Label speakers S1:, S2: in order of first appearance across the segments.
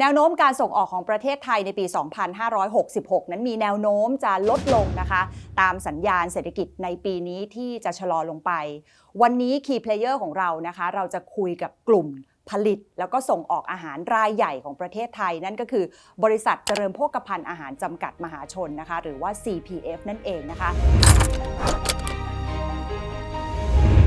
S1: แนวโน้มการส่งออกของประเทศไทยในปี 2566 นั้นมีแนวโน้มจะลดลงนะคะ ตามสัญญาณเศรษฐกิจในปีนี้ที่จะชะลอลงไป วันนี้ Key Player ของเรานะคะ เราจะคุยกับกลุ่มผลิตแล้วก็ส่งออกอาหารรายใหญ่ของประเทศไทย นั่นก็คือบริษัทเจริญโภคภัณฑ์อาหารจำกัดมหาชนนะคะ หรือว่า CPF นั่นเองนะคะ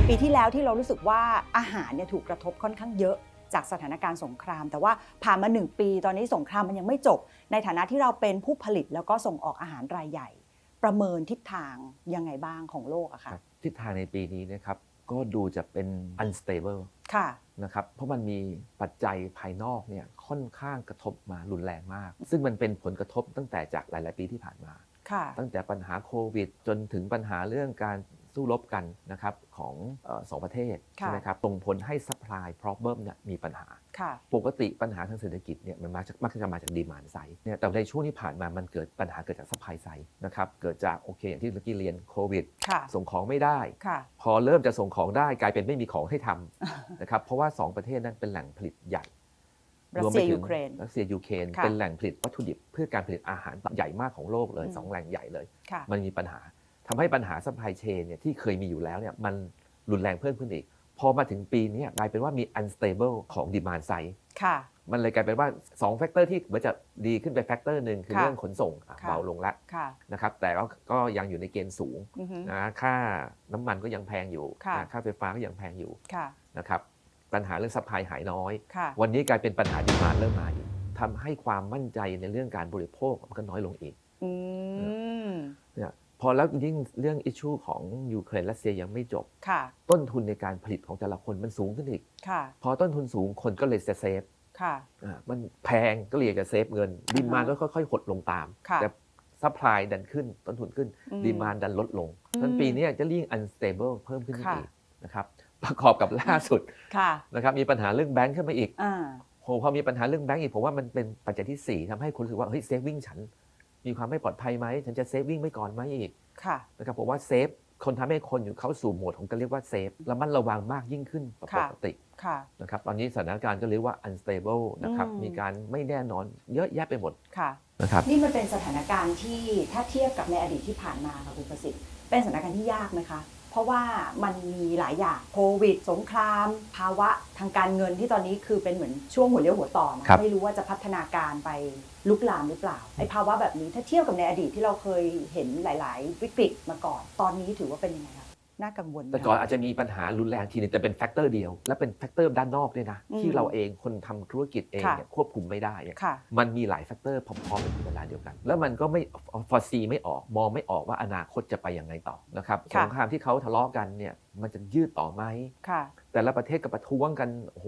S1: ปีที่แล้วที่เรารู้สึกว่าอาหารเนี่ยถูกกระทบค่อนข้างเยอะ จากสถานการณ์สงคราม แต่ว่าผ่านมา 1 ปี ตอนนี้สงครามมันยังไม่จบ ในฐานะที่เราเป็นผู้ผลิตแล้วก็ส่งออกอาหารรายใหญ่ ประเมินทิศทางยังไงบ้างของโลกอะ
S2: ครั
S1: ค่ะ
S2: บทิศทางในปีนี้นะครับก็ดูจะเป็น unstable
S1: ค่ะ
S2: นะครับเพราะมันมีปัจจัยภายนอกเนี่ยค่อนข้างกระทบมารุนแรงมาก ซึ่งมันเป็นผลกระทบตั้งแต่จากหลาย ๆ ปีที่ผ่านมา
S1: ค่ะ
S2: ตั้งแต่ปัญหาโควิด จนถึงปัญหาเรื่องการ สู้รบกันนะครับของเออสองประเทศ
S1: ค่ะ
S2: ใช่ไหมครับส่งผลให้ supply problem เนี่ยมีปัญหา
S1: ค่ะ
S2: ปกติปัญหาทางเศรษฐกิจเนี่ยมันมาจากมักจะมาจากดีมานไซด์เนี่ยแต่ในช่วงที่ผ่านมามันเกิดปัญหาเกิดจากซัพพลายไซด์นะครับเกิดจากโอเคอย่างที่เมื่อกี้เรียนโควิด
S1: ค่ะ
S2: ส่งของไม่ได้
S1: ค่ะ
S2: พอเริ่มจะส่งของได้กลายเป็นไม่มีของให้ทำนะครับเพราะว่า 2 ประเทศนั้นเป็นแหล่งผลิตใหญ่
S1: รัส
S2: วม
S1: เซี
S2: ไป
S1: ย
S2: ถึ
S1: ยู
S2: ง
S1: เครน
S2: รัสเซียยูเครน
S1: ค่ะ
S2: เป็นแหล่งผลิตวัตถุดิบเพื่อการผลิตอาหารใหญ่มากของโลกเลย
S1: อืม
S2: สองแหล่งใหญ่เลย
S1: ค่ะ
S2: มันมีปัญหา ทำให้ปัญหาซัพพลายเชนเนี่ยที่เคยมีอยู่แล้วเนี่ยมันรุนแรงเพิ่มขึ้นอีก พอมาถึงปีนี้กลายเป็นว่ามี unstable ของ demand side
S1: ค่ะ
S2: มันเลยกลายเป็นว่า2แฟกเตอร์ที่เหมือนจะดีขึ้นไปแฟกเตอร์หนึ่งคือ
S1: ค่ะ
S2: เรื่องขนส่งอะ
S1: ค่ะ
S2: เบาลงละ
S1: ค่ะ
S2: นะครับแต่ก็ก็ยังอยู่ในเกณฑ์สูง
S1: อือฮึ
S2: นะค่าน้ำมันก็ยังแพงอยู่
S1: ค่ะ
S2: นะค่าไฟฟ้าก็ยังแพงอยู่
S1: ค่ะ
S2: นะครับปัญหาเรื่องซัพพลายหายน้อย
S1: ค่ะ
S2: วันนี้กลายเป็นปัญหาดีมานเริ่มมาอีกทำให้ความมั่นใจในเรื่องการบริโภคมันก็น้อยลงอีก
S1: อืม
S2: เนี่ยพอแล้วยิ่งเรื่องอิชชูของยูเครนรัสเซียยังไม่จบ
S1: ค่ะ
S2: ต้นทุนในการผลิตของแต่ละคนมันสูงขึ้นอีก
S1: ค่ะ
S2: พอต้นทุนสูงคนก็เลยจะเซฟ
S1: ค่ะ
S2: อ่ามันแพงก็เลยอยากจะเซฟเงินดีมานก็ค่อยๆหดลงตาม
S1: ค่ะ
S2: แต่ซัพพลายดันขึ้นต้นทุนขึ้น
S1: อืม
S2: ดีมานดันลดลง
S1: อืม
S2: นั้นปีนี้จะยิ่ง unstable เพิ่มขึ้น
S1: ค่ะ
S2: อีกนะครับประกอบกับล่าสุด
S1: ค่ะ
S2: นะครับมีปัญหาเรื่องแบงค์ขึ้นมาอีก
S1: อ่า
S2: โหพอมีปัญหาเรื่องแบงก์อีกผมว่ามันเป็นปัจจัยที่ 4ทำให้คนรู้สึกว่าเฮ้ยเซฟวิ่งฉัน มีความไม่ปลอดภัยไหมฉันจะเซฟวิ่งไว้ก่อนไหมอีก
S1: ค่ะ
S2: นะครับผมว่าเซฟคนทำให้คนอยู่เข้าสู่โหมดของการเรียกว่าเซฟระมัดระวังมากยิ่งขึ้นกว่าป
S1: ค่ะ
S2: กติ
S1: ค่ะ
S2: นะครับตอนนี้สถานการณ์ก็เรียกว่า unstable นะครับ
S1: อืม
S2: มีการไม่แน่นอนเยอะแยะไปหมด
S1: ค่ะ
S2: นะครับ
S1: นี่มันเป็นสถานการณ์ที่ถ้าเทียบกับในอดีตที่ผ่านมาค่ะคุณประสิทธิ์เป็นสถานการณ์ที่ยากไหมคะ เพราะว่ามันมีหลายอย่างโควิด สงคราม ภาวะทางการเงินที่ตอนนี้คือเป็นเหมือนช่วงหัวเลี้ยวหัวต่อนะครับ ไม่รู้ว่าจะพัฒนาการไปลุกลามหรือเปล่าไอ้ภาวะแบบนี้ถ้าเทียบกับในอดีตที่เราเคยเห็นหลาย ๆ วิกฤตมาก่อน ตอนนี้ถือว่าเป็นยังไงคะ น่ากังวลไหม
S2: แต่ก่อนอาจจะมีปัญหารุนแรงทีนึงแต่เป็นแฟกเตอร์เดียว และเป็นแฟกเตอร์ด้านนอกด้วยนะ
S1: อืม
S2: ที่เราเองคนทำธุรกิจเอง
S1: ค่ะ
S2: เนี่ยควบคุมไม่ได้เนี่ย
S1: ค่ะ
S2: มันมีหลายแฟกเตอร์พร้อมๆในเวลาเดียวกัน แล้วมันก็ไม่ฟอร์ซีไม่ออกมองไม่ออกว่าอนาคตจะไปยังไงต่อนะครับส
S1: ค่ะ
S2: งครามที่เขาทะเลาะกันเนี่ยมันจะยืดต่อไหม
S1: ค่ะ
S2: แต่ละประเทศก็ประท้วงกันโอ้โห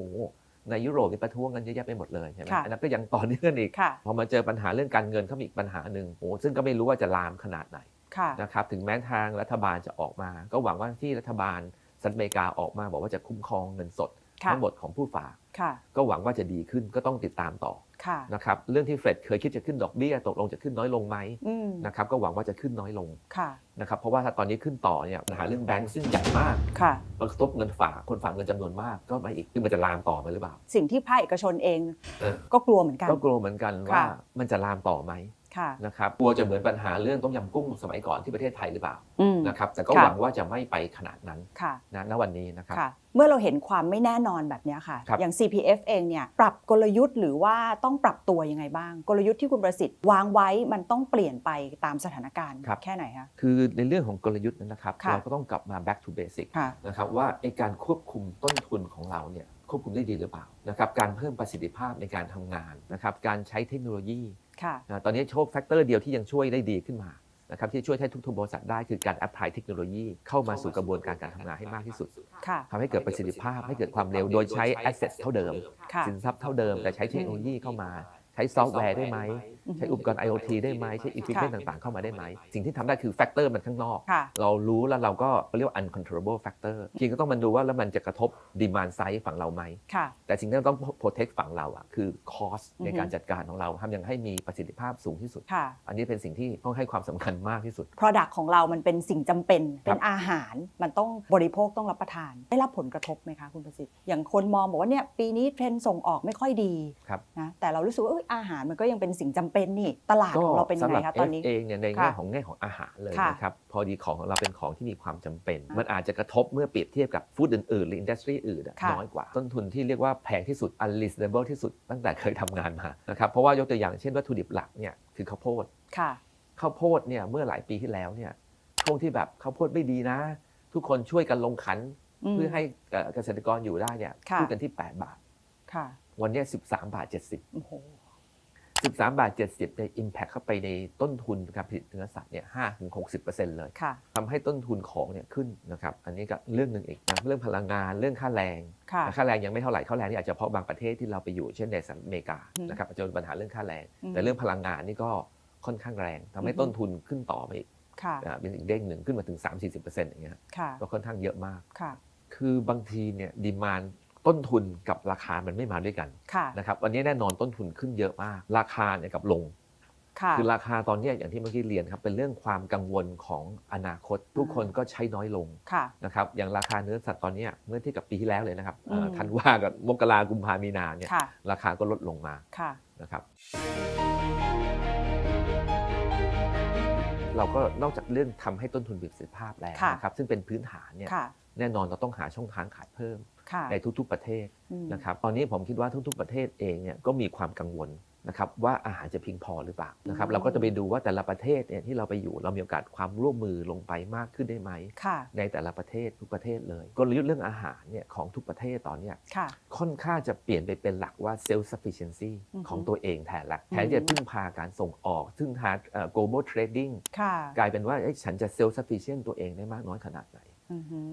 S2: ในยุโรปนี่ประท้วงกันเยอะแยะไปหมดเลยใช่ไหม
S1: ค่ะ
S2: อันนั้นก็ยังต่อเนื่องอีก
S1: ค่ะ
S2: พอมาเจอปัญหาเรื่องการเงินเขามีอีกปัญหาหนึ่งโอ้โหซึ่งก็ไม่รู้ว่าจะลามขนาดไหน
S1: ค่ะ
S2: นะครับถึงแม้ทางรัฐบาลจะออกมา ก็หวังว่าที่รัฐบาลสหรัฐอเมริกาออกมาบอกว่าจะคุ้มครองเงินสด
S1: ค่ะ
S2: ทั้งหมดของผู้ฝาก
S1: ค่ะ
S2: ก็หวังว่าจะดีขึ้นก็ต้องติดตามต่อ
S1: ค่ะ
S2: นะครับเรื่องที่เฟดเคยคิดจะขึ้นดอกเบี้ยตกลงจะขึ้นน้อยลงไหม
S1: อืม
S2: นะครับก็หวังว่าจะขึ้นน้อยลง
S1: ค่ะ
S2: นะครับเพราะว่าถ้าตอนนี้ขึ้นต่อเนี่ยปัญหาเรื่องแบงก์ซึ่งใหญ่มาก
S1: ค่ะ
S2: มันกระทบเงินฝากคนฝากเงินจำนวนมากก็มาอีกซึ่งมันจะลามต่อมาหรือเปล่า
S1: สิ่งที่ภาคเอกชนเอง
S2: เออ
S1: ก็กลัวเหมือนกัน
S2: ก็กลัวเหมือนกันว่า
S1: ค่ะ
S2: มันจะลามต่อไหม
S1: ค่ะ
S2: นะครับกลัวจะเหมือนปัญหาเรื่องต้มยำกุ้งสมัยก่อนที่ประเทศไทยหรือเปล่า
S1: อืม
S2: นะครับแต่ก็
S1: ค่ะ
S2: หวังว่าจะไม่ไปขนาดนั้น
S1: ค่ะ
S2: นะณวันนี้นะครับ
S1: ค่ะ เมื่อเราเห็นความไม่แน่นอนแบบเนี้ยค่ะ
S2: ครับ
S1: อย่าง CPF เองเนี่ยปรับกลยุทธ์หรือว่าต้องปรับตัวยังไงบ้าง กลยุทธ์ที่คุณประสิทธิ์วางไว้มันต้องเปลี่ยนไปตามสถานการณ์แค่ไหนคะ
S2: คือในเรื่องของกลยุทธ์นั้นนะครับ
S1: ค่ะ
S2: เราก็ต้องกลับมา back to basic
S1: ค่ะ
S2: นะครับว่าไอการควบคุมต้นทุนของเราเนี่ยควบคุมได้ดีหรือเปล่านะครับการเพิ่มประสิทธิภาพในการทำงานนะครับการใช้เทคโนโลยี
S1: ค่ะ
S2: นะตอนนี้โชคแฟกเตอร์เดียวที่ยังช่วยได้ดีขึ้นมานะครับที่ช่วยให้ทุกๆบริษัทได้คือการแอพพลายเทคโนโลยีเข้ามาสู่กระบวนการการทำงานให้มากที่สุด
S1: ค่ะ
S2: ทำให้เกิดประสิทธิภาพให้เกิดความเร็วโดยใช้ assets เท่าเดิม
S1: ค่ะ
S2: สินทรัพย์เท่าเดิมแต่ใช้เทคโนโลยีเข้ามา ใช้ซอฟต์แวร์ได้ไหม
S1: อือฮึ
S2: ใช้อุปกรณ์ IoT ได้ไหมใช้ equipment
S1: ค่ะ
S2: ต่างๆ เข้ามาได้ไหม สิ่งที่ทำได้คือแฟกเตอร์มันข้างนอก
S1: ค่ะ
S2: เรารู้แล้วเราก็เรียกว่า uncontrollable factor เพียงก็ต้องมันดูว่าแล้วมันจะกระทบ demand side ฝั่งเราไหม
S1: ค่ะ
S2: แต่สิ่งที่เราต้อง protect ฝั่งเราอะคือ cost
S1: อือฮึ
S2: ในการจัดการของเราทำยังไงให้มีประสิทธิภาพสูงที่สุด
S1: ค่ะ
S2: อันนี้เป็นสิ่งที่ต้องให้ความสำคัญมากที่สุด
S1: Product ของเรามันเป็นสิ่งจำเป็น
S2: ครั
S1: เป็
S2: บ
S1: นอาหารมันต้องบริโภคต้องรับประทาน ได้รับผลกระทบไหมคะคุณประสิทธิ์อย่างคนมองบอกว่าเนี่ยปีนี้เทรนด์ส่งออกไม่ค่อยดี
S2: ครับ
S1: นะแต่เรารู้สึกว่าเอยอาหารมันก็ยังเป็นสิ่งจำเป็นนี่ตลาดของเราเป็นยังไงคะตอนนี้
S2: F เองเนี่ยใน
S1: ค่ะ
S2: แง่ของแง่ของอาหารเลย
S1: ค่ะ
S2: นะครับพอดีของของเราเป็นของที่มีความจำเป็น
S1: อ่ามั
S2: มันอาจจะกระทบเมื่อเปรียบเทียบกับฟู้ดอื่นๆหรืออินดัสทรีอื่นอะ
S1: ค่ะ
S2: น้อยกว่า ต้นทุนที่เรียกว่าแพงที่สุด unreasonable ที่สุดตั้งแต่เคยทำงานมานะครับเพราะว่ายกตัวอย่างเช่นวัตถุดิบหลักเนี่ยคือข้าวโพด
S1: ค่ะ
S2: ข้าวโพดเนี่ยเมื่อหลายปีที่แล้วเนี่ยช่วงที่แบบข้าวโพดไม่ดีนะ ทุกคนช่วยกันลงขัน
S1: อืม
S2: เพื่อให้เอ่อเกษตรกรอยู่ได้เนี่ย
S1: ค่ะ
S2: พูดกันที่ 8 บาท
S1: ค่ะ
S2: วันเนี้ย13 บาท 70
S1: โอ้โห
S2: 13 บาท 70เนี่ย impact เข้าไปในต้นทุนการผลิตเนื้อสัตว์เนี่ย5ถึง60%เลย
S1: ค่ะ
S2: ทำให้ต้นทุนของเนี่ยขึ้นนะครับ อันนี้ก็เรื่องหนึ่งอีกนะเรื่องพลังงานเรื่องค่าแรง
S1: ค่ะ
S2: ค่าแรงยังไม่เท่าไหร่ค่าแรงนี่อาจจะเฉพาะบางประเทศที่เราไปอยู่เช่นในสหรัฐอเมริกา
S1: อืม
S2: นะครับอาจจะมีปัญหาเรื่องค่าแรง
S1: อืม
S2: แต่เรื่องพลังงานนี่ก็ค่อนข้างแรงทำให้
S1: อือฮึ
S2: ต้นทุนขึ้นต่อไปอีก
S1: ค่ะ
S2: อ่าเป็นอีกเด้งหนึ่งขึ้นมาถึง 3-40%อย่างเงี้ย
S1: ค่ะ
S2: ก็ค่อนข้างเยอะมาก
S1: ค่ะ
S2: คือบางทีเนี่ยดีมาน ต้นทุนกับราคามันไม่มาด้วยกัน
S1: ค่ะ
S2: นะครับวันนี้แน่นอนต้นทุนขึ้นเยอะมาก ราคาเนี่ยกับลง
S1: ค่ะ
S2: คือราคาตอนเนี้ยอย่างที่เมื่อกี้เรียนครับเป็นเรื่องความกังวลของอนาคต ทุกคนก็ใช้น้อยลง
S1: ค่ะ
S2: นะครับอย่างราคาเนื้อสัตว์ตอนเนี้ยเมื่อเทียบกับปีที่แล้วเลยนะครับเอ่ออ
S1: ม
S2: ธันวากับมกรากุมภามีนาเนี่ย
S1: ค่ะ
S2: ราคาก็ลดลงมา
S1: ค่ะ
S2: นะครับเราก็นอกจากเรื่องทำให้ต้นทุนมีประสิทธิภาพแล้ว
S1: ค่ะ
S2: นะครับซึ่งเป็นพื้นฐานเนี่ย
S1: ค่ะ
S2: แน่นอนเราต้องหาช่องทางขายเพิ่ม
S1: ค่ะ
S2: ในทุกๆประเทศ
S1: อืม
S2: นะครับตอนนี้ผมคิดว่าทุกๆประเทศเองเนี่ยก็มีความกังวลนะครับว่าอาหารจะเพียงพอหรือเปล่านะครับ
S1: อืม
S2: เราก็จะไปดูว่าแต่ละประเทศเนี่ยที่เราไปอยู่เรามีโอกาสความร่วมมือลงไปมากขึ้นได้ไหม
S1: ค่ะ
S2: ในแต่ละประเทศทุกประเทศเลยกลยุทธ์เรื่องอาหารเนี่ยของทุกประเทศตอนเนี้ย
S1: ค่ะ
S2: ค่อนข้างจะเปลี่ยนไปเป็นหลักว่า self sufficiency
S1: อือฮึ
S2: ของตัวเองแทนละ
S1: อืม
S2: แทนที่จะพึ่งพาการส่งออก ซึ่งทางเอ่อ global trading
S1: ค่ะ
S2: กลายเป็นว่าเอ๊ะฉันจะ self sufficient ตัวเองได้มากน้อยขนาดไหน
S1: อือฮึ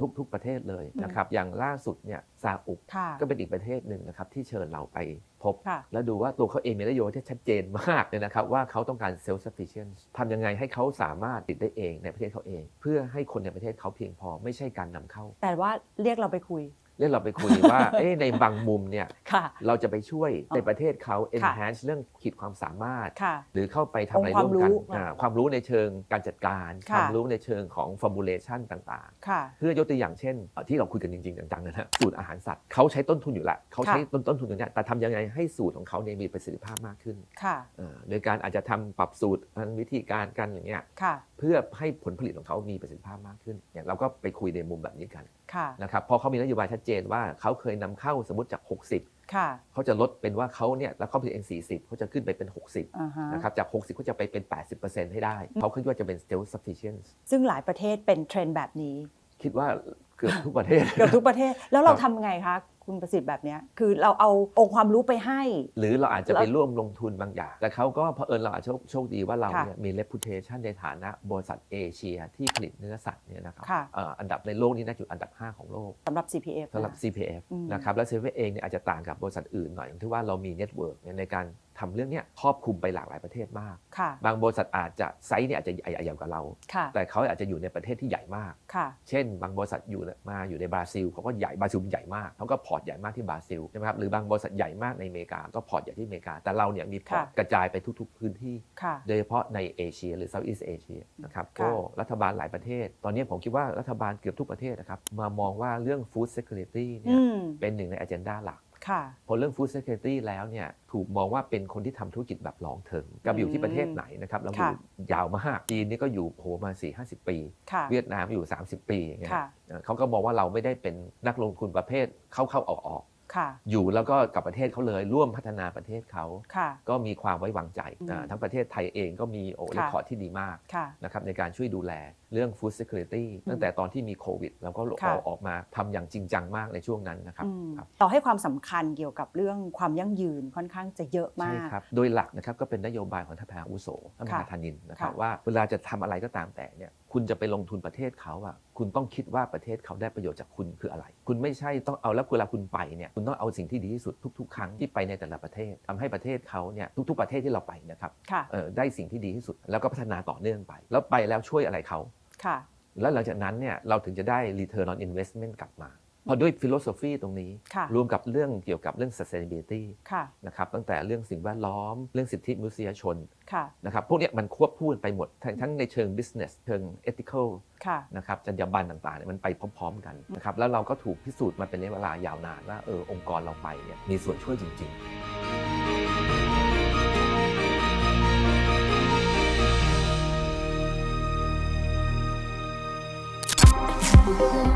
S2: ทุกทุกประเทศเลย
S1: อืม
S2: นะครับอย่างล่าสุดเนี่ยซาอุ
S1: ค่ะ
S2: ก็เป็นอีกประเทศหนึ่งนะครับที่เชิญเราไปพบ
S1: ค่ะ
S2: แล้วดูว่าตัวเขาเองมีนโยบายที่ชัดเจนมากเลยนะครับว่าเขาต้องการ self sufficient ทำยังไงให้เขาสามารถติดได้เองในประเทศเขาเอง เพื่อให้คนในประเทศเขาเพียงพอไม่ใช่การนำเข้า
S1: แต่ว่าเรียกเราไปคุย
S2: เรื่องเราไปคุยว่าเอ๊ะในบางมุมเนี่ย
S1: ค่ะ
S2: เราจะไปช่วย
S1: อ๋อ
S2: ในประเทศเขา
S1: ค่ะ
S2: enhance เรื่องขีดความสามารถ
S1: ค่ะ
S2: หรือเข้าไปทำอะไร
S1: องค์ความ
S2: ร่วมกัน
S1: รู้
S2: อ่าความรู้ในเชิงการจัดการ
S1: ค่ะ
S2: ความรู้ในเชิงของ formulation ต่าง
S1: ค่ะ
S2: ๆเพื่อยกตัวอย่างเช่นเอ่อที่เราคุยกันจริงๆจังๆนะฮะสูตรอาหารสัตว์เขาใช้ต้นทุนอยู่แล้วเขาใช้
S1: ค่ะ
S2: ต้นต้นทุนตรงเนี้ยแต่ทำยังไงให้สูตรของเขาเนี่ยมีประสิทธิภาพมากขึ้น
S1: ค่ะ
S2: อ่าโดยการอาจจะทำปรับสูตรวิธีการกันอย่างเงี้ย
S1: ค่ะ
S2: เพื่อให้ผลผลิตของเขามีประสิทธิภาพมากขึ้นเนี่ยเราก็ไปคุยในมุมแบบนี้กัน
S1: ค่ะ
S2: นะครับเพราะเขามีนโยบายชัดเจนว่าเขาเคยนำเข้าสมมติจาก 60
S1: ค่ะ
S2: เขาจะลดเป็นว่าเขาเนี่ยแล้วเขาผลิตเอง40 เขาจะขึ้นไปเป็น 60
S1: อ่าฮะ
S2: นะครับจาก 60เขาจะไปเป็น 80%ให้ได้เขาคิดว่าจะเป็น self sufficient
S1: ซึ่งหลายประเทศเป็นเทรนด์แบบนี้
S2: คิดว่าเกือบทุกประเทศ
S1: เกือบทุกประเทศ แล้วเรา
S2: ครับ
S1: ทำไงคะ คุณประสิทธิ์แบบเนี้ยคือเราเอาองค์ความรู้ไปให้
S2: หรือเราอาจจะ
S1: แล้ว
S2: ไปร่วมลงทุนบางอย่าง แต่เขาก็เผอิญเราอาจจะโชคโชคดีว่าเรา
S1: ค่ะ
S2: เนี่ยมี reputation ในฐานะบริษัทเอเชียที่ผลิตเนื้อสัตว์เนี่ยนะครับ
S1: ค่ะ
S2: เอ่ออันดับในโลกนี้น่าจะอยู่อันดับ 5 ของโลก
S1: สำหรับ CPF
S2: สำหรับ
S1: นะ
S2: CPF
S1: อืม
S2: นะครับและ CPF เองเนี่ยอาจจะต่างกับบริษัทอื่นหน่อยอย่างที่ว่าเรามีเน็ตเวิร์กในการทำเรื่องเนี้ยครอบคลุมไปหลากหลายประเทศมาก
S1: ค่ะ
S2: บางบริษัทอาจจะไซส์เนี่ยอาจจะใหญ่ใหญ่กว่าเรา
S1: ค่ะ
S2: แต่เขาอาจจะอยู่ในประเทศที่ใหญ่มาก
S1: ค่ะ
S2: เช่น บางบริษัทอยู่มาอยู่ในบราซิลเขาก็ใหญ่บราซิลใหญ่มากเขาก็พอร์ตใหญ่มากที่บราซิลใช่ไหมครับหรือบางบริษัทใหญ่มากในอเมริกาก็พอร์ตใหญ่ที่อเมริกา แต่เราเนี่ยมีพอร์ต
S1: ค่ะ
S2: กระจายไปทุกๆพื้นที่
S1: ค่ะ
S2: โดยเฉพาะในเอเชีย หรือเซาท์อีสเอเชียนะครับ
S1: ค่ะ
S2: ก็รัฐบาลหลายประเทศ ตอนนี้ผมคิดว่ารัฐบาลเกือบทุกประเทศนะครับมามองว่าเรื่อง food security เนี่
S1: อื
S2: ย
S1: ม
S2: เป็นหนึ่งใน agenda หลัก
S1: ค่ะ
S2: พอเรื่อง food security แล้วเนี่ยถูกมองว่าเป็นคนที่ทำธุรกิจแบบ long term กับอยู่ที่ประเทศไหนนะครับเราอยู่
S1: ค่ะ
S2: ยาวมากจีนนี่ก็อยู่โผมา 4 50 ปี
S1: ค่ะ
S2: เวียดนามอยู่ 30 ปีอย่างเงี้ย
S1: ค่ะ
S2: เอ่อเขาก็มองว่าเราไม่ได้เป็นนักลงทุนประเภทเข้าเข้าออกอ อก
S1: ค่ะ
S2: อยู่แล้วก็กับประเทศเขาเลยร่วมพัฒนาประเทศเขา
S1: ค่ะ
S2: ก็มีความไว้วางใจ
S1: อืม
S2: อ่าทั้งประเทศไทยเองก็มีโอ้
S1: ค่ะ
S2: เรคคอร์ดที่ดีมาก
S1: ค่ะ
S2: นะครับในการช่วยดูแลเรื่อง food security
S1: อืม
S2: ตั้งแต่ตอนที่มีโควิดเราก็
S1: ค่ะ
S2: เอาออกมาทำอย่างจริงจังมากในช่วงนั้นนะครับ
S1: อืม
S2: ครับ
S1: ต่อให้ความสำคัญเกี่ยวกับเรื่องความยั่งยืนค่อนข้างจะเยอะมา
S2: ใช่
S1: ก
S2: ครับโดยหลักนะครับก็เป็นนโยบายของท่านประธานอาวุโสท่านประธาน
S1: ค่ะ
S2: ธนินนะครับ
S1: ค่ะ
S2: ว่าเวลาจะทำอะไรก็ตามแต่เนี่ยคุณจะไปลงทุนประเทศเขาอะคุณต้องคิดว่าประเทศเขาได้ประโยชน์จากคุณคืออะไร คุณไม่ใช่ต้องเอาแล้วเวลาคุณไปเนี่ยคุณต้องเอาสิ่งที่ดีที่สุดทุก ๆ ครั้งที่ไปในแต่ละประเทศทำให้ประเทศเขาเนี่ยทุก ๆ ประเทศที่เราไปนะครับ
S1: ค่ะ
S2: เออได้สิ่งที่ดีที่สุดแล้วก็พัฒนาต่อเนื่องไป แล้วไปแล้วช่วยอะไรเขา
S1: ค่ะ
S2: แล้วหลังจากนั้นเนี่ยเราถึงจะได้ return on investment กลับมา เพราะด้วย philosophy ตรงนี้
S1: ค่ะ
S2: รวมกับเรื่องเกี่ยวกับเรื่อง sustainability
S1: ค่ะ
S2: นะครับตั้งแต่เรื่องสิ่งแวดล้อม เรื่องสิทธิมนุษยชน
S1: ค่ะ
S2: นะครับพวกเนี้ยมันควบคู่กันไปหมดทั้งทั้งในเชิง business เชิง ethical
S1: ค่ะ
S2: นะครับจรรยาบรรณต่างๆเนี่ยมันไปพร้อม ๆ กันนะครับแล้วเราก็ถูกพิสูจน์มาเป็นระยะเวลายาวนานว่าเออองค์กรเราไปเนี่ยมีส่วนช่วยจริงๆ
S3: Thank